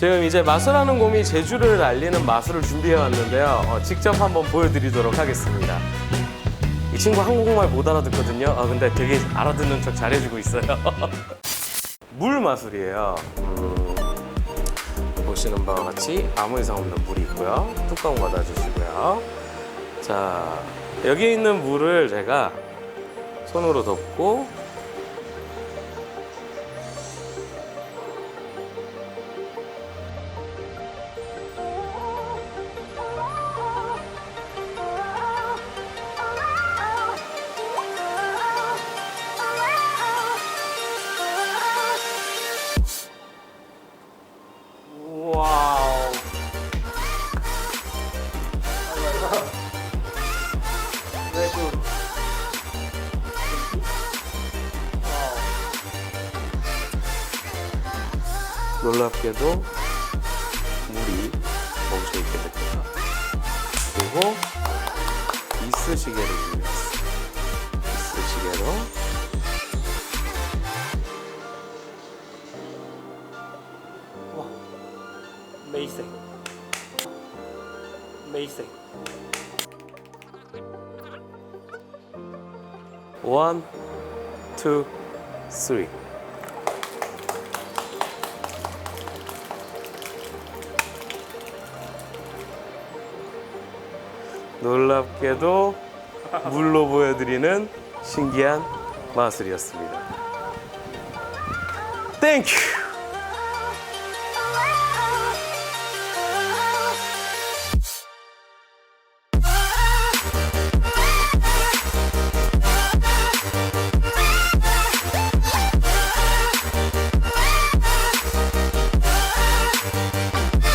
지금 이제 마술하는 곰이 제주를 알리는 마술을 준비해 왔는데요. 어, 직접 한번 보여드리도록 하겠습니다. 이 친구 한국말 못 알아듣거든요. 아, 근데 되게 알아듣는 척 잘해주고 있어요. 물 마술이에요. 음, 보시는 바와 같이 아무 이상 없는 물이 있고요. 뚜껑 닫아주시고요. 자, 여기 있는 물을 제가 손으로 덮고 놀랍게도 물이 멈춰 있게 됩니다. 그리고 이쑤시개를 이용했어요. 이쑤시개로 Amazing. Amazing. 원, 투, 쓰 놀랍게도 물로 보여드리는 신기한 마술이었습니다. 땡큐!